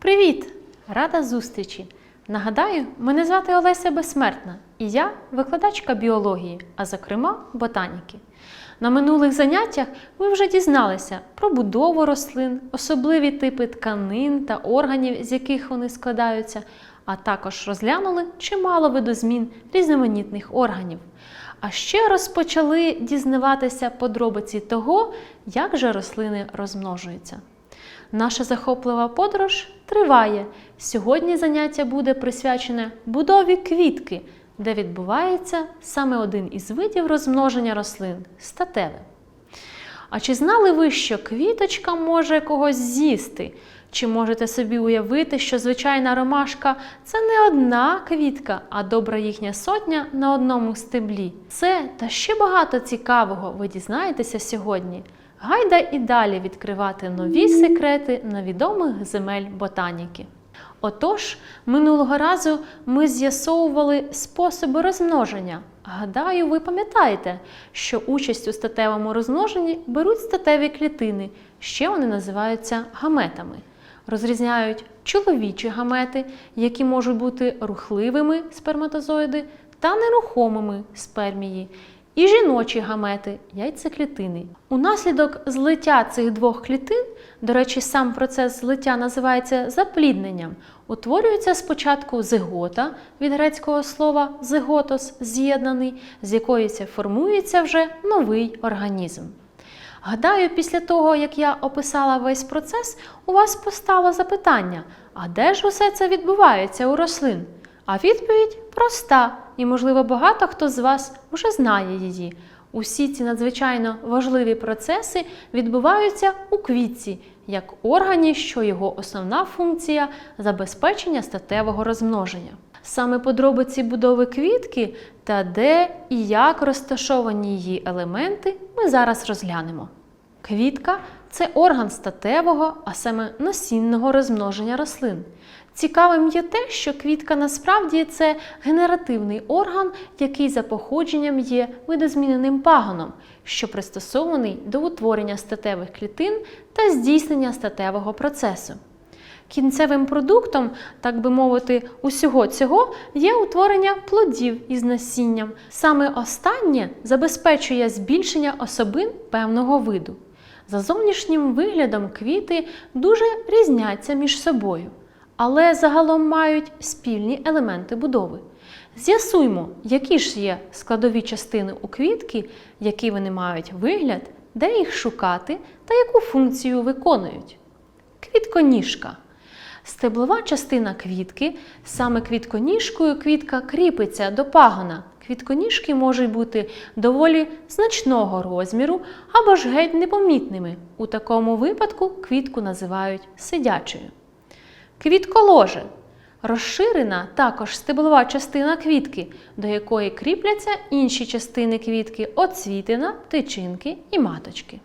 Привіт! Рада зустрічі! Нагадаю, мене звати Олеся Безсмертна, і я викладачка біології, а зокрема ботаніки. На минулих заняттях ви вже дізналися про будову рослин, особливі типи тканин та органів, з яких вони складаються, а також розглянули чимало видозмін різноманітних органів. А ще розпочали дізнаватися подробиці того, як же рослини розмножуються. Наша захоплива подорож триває. Сьогодні заняття буде присвячене будові квітки, де відбувається саме один із видів розмноження рослин статеве. А чи знали ви, що квіточка може когось з'їсти? Чи можете собі уявити, що звичайна ромашка це не одна квітка, а добра їхня сотня на одному стеблі? Це та ще багато цікавого ви дізнаєтеся сьогодні. Гайда і далі відкривати нові секрети невідомих земель ботаніки. Отож, минулого разу ми з'ясовували способи розмноження. Гадаю, ви пам'ятаєте, що участь у статевому розмноженні беруть статеві клітини, ще вони називаються гаметами. Розрізняють чоловічі гамети, які можуть бути рухливими сперматозоїди та нерухомими спермії, і жіночі гамети яйцеклітини. Унаслідок злиття цих двох клітин, до речі, сам процес злиття називається заплідненням, утворюється спочатку зигота від грецького слова зиготос з'єднаний, з якої формується вже новий організм. Гадаю, після того, як я описала весь процес, у вас постало запитання: а де ж усе це відбувається у рослин? А відповідь проста, і, можливо, багато хто з вас вже знає її. Усі ці надзвичайно важливі процеси відбуваються у квітці, як органі, що його основна функція забезпечення статевого розмноження. Саме подробиці будови квітки та де і як розташовані її елементи ми зараз розглянемо. Квітка це орган статевого, а саме насінного розмноження рослин. Цікавим є те, що квітка насправді це генеративний орган, який за походженням є видозміненим пагоном, що пристосований до утворення статевих клітин та здійснення статевого процесу. Кінцевим продуктом, так би мовити, усього цього є утворення плодів із насінням. Саме останнє забезпечує збільшення особин певного виду. За зовнішнім виглядом квіти дуже різняться між собою, але загалом мають спільні елементи будови. З'ясуймо, які ж є складові частини у квітки, який вони мають вигляд, де їх шукати та яку функцію виконують. Квітконіжка. Стеблова частина квітки, саме квітконіжкою квітка кріпиться до пагона. Квітконіжки можуть бути доволі значного розміру або ж геть непомітними. У такому випадку квітку називають сидячою. Квітколоже розширена також стеблова частина квітки, до якої кріпляться інші частини квітки оцвітина, тичинки і маточки.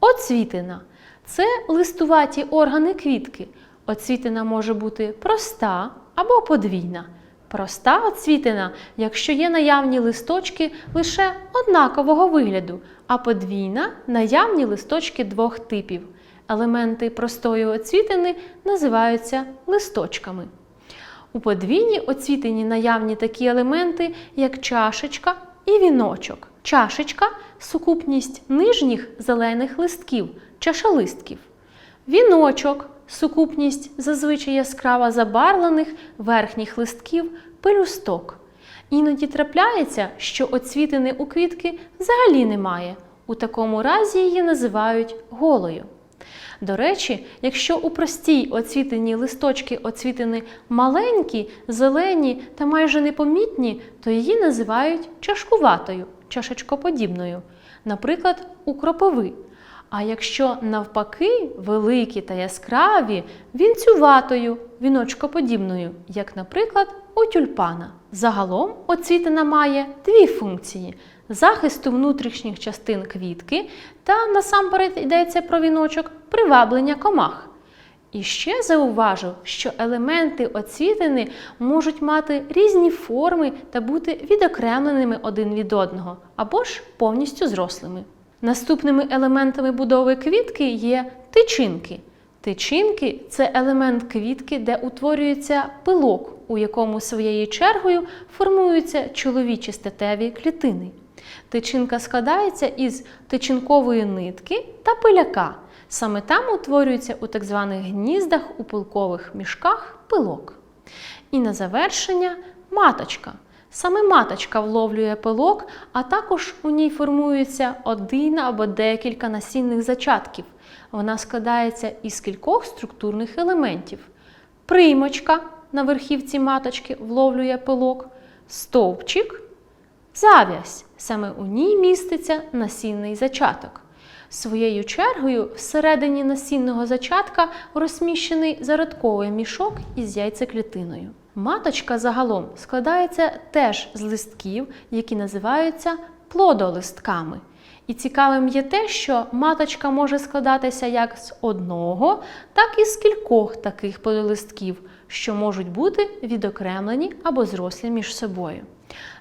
Оцвітина це листуваті органи квітки. Оцвітина може бути проста або подвійна. Проста оцвітина, якщо є наявні листочки лише однакового вигляду, а подвійна наявні листочки двох типів. Елементи простої оцвітини називаються листочками. У подвійній оцвітині наявні такі елементи, як чашечка і віночок. Чашечка сукупність нижніх зелених листків, чашолистків. Віночок сукупність зазвичай яскраво забарвлених верхніх листків пелюсток. Іноді трапляється, що оцвітини у квітки взагалі немає. У такому разі її називають голою. До речі, якщо у простій оцвітині листочки оцвітини маленькі, зелені та майже непомітні, то її називають чашкуватою, чашечкоподібною, наприклад, у кропиви. А якщо навпаки великі та яскраві, вінцюватою, віночкоподібною, як, наприклад, у тюльпана. Загалом оцвітина має дві функції: захисту внутрішніх частин квітки та насамперед йдеться про віночок приваблення комах. І ще зауважу, що елементи оцвітини можуть мати різні форми та бути відокремленими один від одного або ж повністю зрослими. Наступними елементами будови квітки є тичинки. Тичинки це елемент квітки, де утворюється пилок, у якому своєю чергою формуються чоловічі статеві клітини. Тичинка складається із тичинкової нитки та пиляка. Саме там утворюється у так званих гніздах у пилкових мішках пилок. І на завершення маточка. Саме маточка вловлює пилок, а також у ній формується один або декілька насінних зачатків. Вона складається із кількох структурних елементів. Приймочка на верхівці маточки вловлює пилок, стовпчик, зав'язь. Саме у ній міститься насінний зачаток. Своєю чергою всередині насінного зачатка розміщений зародковий мішок із яйцеклітиною. Маточка загалом складається теж з листків, які називаються плодолистками. І цікавим є те, що маточка може складатися як з одного, так і з кількох таких плодолистків, що можуть бути відокремлені або зрослі між собою.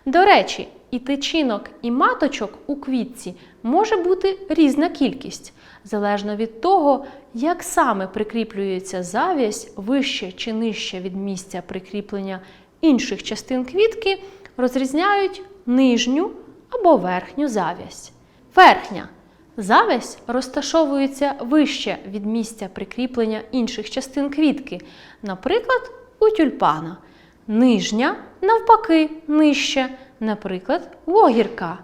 До речі, і тичинок, і маточок у квітці може бути різна кількість, залежно від того, як саме прикріплюється зав'язь вище чи нижче від місця прикріплення інших частин квітки, розрізняють нижню або верхню зав'язь. Верхня завязь розташовується вище від місця прикріплення інших частин квітки, наприклад, у тюльпана. Нижня, навпаки, нижче, наприклад, у огірка.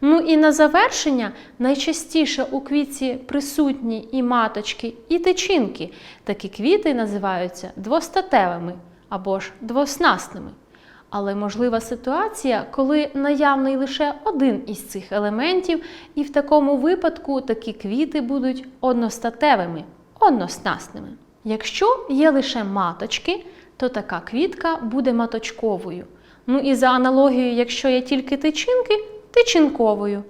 Ну і на завершення найчастіше у квітці присутні і маточки, і тичинки. Такі квіти називаються двостатевими або ж двоснастними. Але можлива ситуація, коли наявний лише один із цих елементів, і в такому випадку такі квіти будуть одностатевими, односнастними. Якщо є лише маточки, то така квітка буде маточковою. Ну і за аналогією, якщо є тільки тичинки, тичинковою.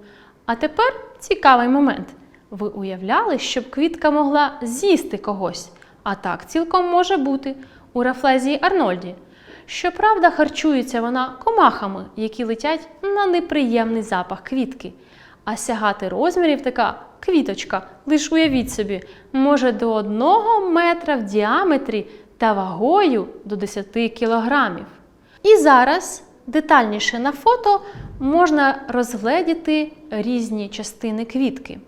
А тепер цікавий момент. Ви уявляли, щоб квітка могла з'їсти когось? А так цілком може бути у Рафлезії Арнольді. Щоправда, харчується вона комахами, які летять на неприємний запах квітки. А сягати розмірів така квіточка, лиш уявіть собі, може до одного метра в діаметрі та вагою до 10 кілограмів. І зараз детальніше на фото можна розгледіти різні частини квітки.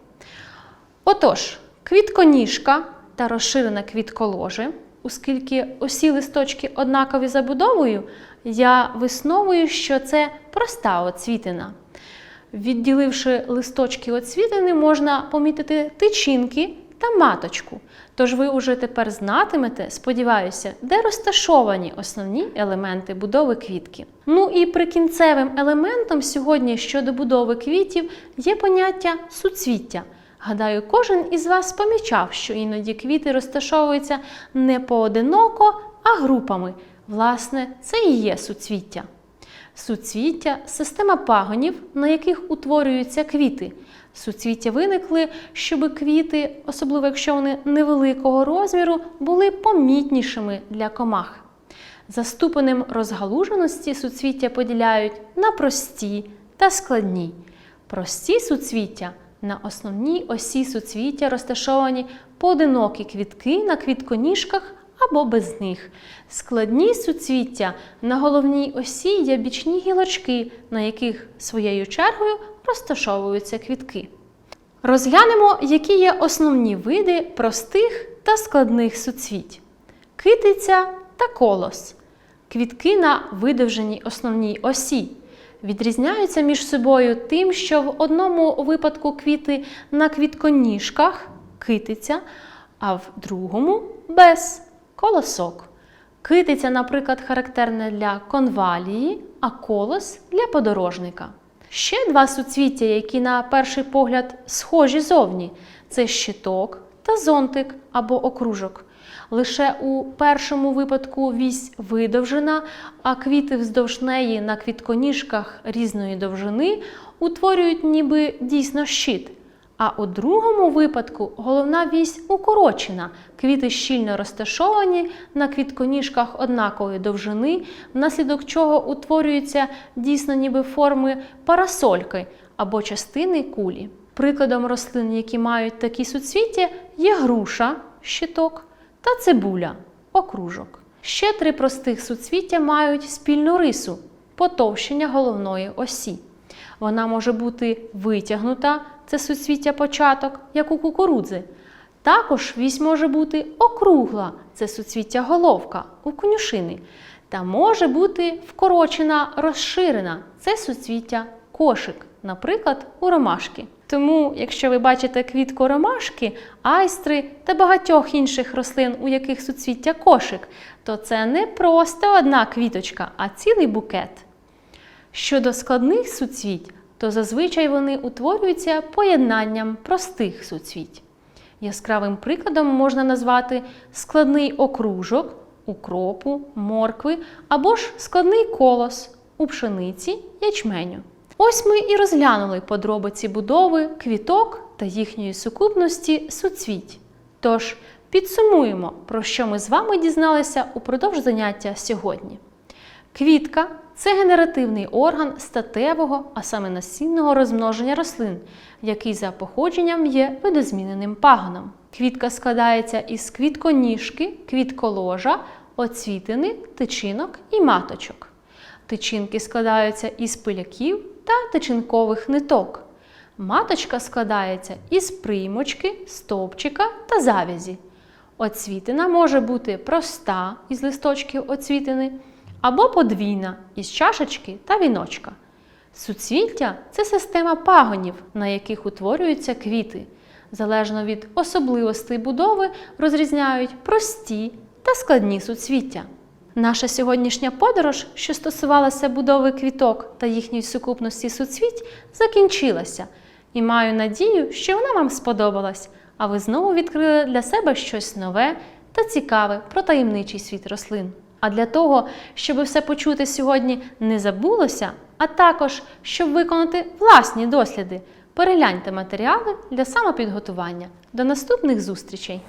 Отож, квітконіжка та розширене квітколоже, оскільки усі листочки однакові забудовою, я висновую, що це проста оцвітина. Відділивши листочки оцвітини, можна помітити тичинки та маточку. Тож ви уже тепер знатимете, сподіваюся, де розташовані основні елементи будови квітки. Ну і прикінцевим елементом сьогодні щодо будови квітів є поняття суцвіття. Гадаю, кожен із вас помічав, що іноді квіти розташовуються не поодиноко, а групами. Власне, це і є суцвіття. Суцвіття система пагонів, на яких утворюються квіти. Суцвіття виникли, щоб квіти, особливо якщо вони невеликого розміру, були помітнішими для комах. За ступенем розгалуженості суцвіття поділяють на прості та складні. Прості суцвіття на основній осі суцвіття розташовані поодинокі квітки на квітконіжках або без них. Складні суцвіття на головній осі є бічні гілочки, на яких своєю чергою розташовуються квітки. Розглянемо, які є основні види простих та складних суцвіть. Китиця та колос. Квітки на видовженій основній осі. Відрізняються між собою тим, що в одному випадку квіти на квітконіжках китиця, а в другому без колосок. Китиця, наприклад, характерна для конвалії, а колос для подорожника. Ще два суцвіття, які на перший погляд схожі зовні це щиток та зонтик або окружок. Лише у першому випадку вісь видовжена, а квіти вздовж неї на квітконіжках різної довжини утворюють ніби дійсно щит. А у другому випадку головна вісь укорочена, квіти щільно розташовані на квітконіжках однакової довжини, внаслідок чого утворюються дійсно ніби форми парасольки або частини кулі. Прикладом рослин, які мають такі суцвіття, є груша, щиток та цибуля окружок. Ще три простих суцвіття мають спільну рису потовщення головної осі. Вона може бути витягнута, це суцвіття початок, як у кукурудзи. Також вісь може бути округла, це суцвіття головка у конюшини. Та може бути вкорочена, розширена, це суцвіття кошик, наприклад, у ромашки. Тому, якщо ви бачите квітку ромашки, айстри та багатьох інших рослин, у яких суцвіття кошик, то це не просто одна квіточка, а цілий букет. Щодо складних суцвіть, то зазвичай вони утворюються поєднанням простих суцвіть. Яскравим прикладом можна назвати складний окружок укропу, моркви або ж складний колос у пшениці ячменю. Ось ми і розглянули подробиці будови квіток та їхньої сукупності суцвіть. Тож підсумуємо, про що ми з вами дізналися упродовж заняття сьогодні. Квітка це генеративний орган статевого, а саме насінного розмноження рослин, який за походженням є видозміненим пагоном. Квітка складається із квітконіжки, квітколожа, оцвітини, тичинок і маточок. Тичинки складаються із пиляків та тичинкових ниток. Маточка складається із приймочки, стовпчика та завязі. Оцвітина може бути проста із листочків оцвітини або подвійна із чашечки та віночка. Суцвіття це система пагонів, на яких утворюються квіти. Залежно від особливостей будови розрізняють прості та складні суцвіття. Наша сьогоднішня подорож, що стосувалася будови квіток та їхньої сукупності суцвіть, закінчилася. І маю надію, що вона вам сподобалась, а ви знову відкрили для себе щось нове та цікаве про таємничий світ рослин. А для того, щоб все почути сьогодні не забулося, а також щоб виконати власні досліди, перегляньте матеріали для самопідготування. До наступних зустрічей!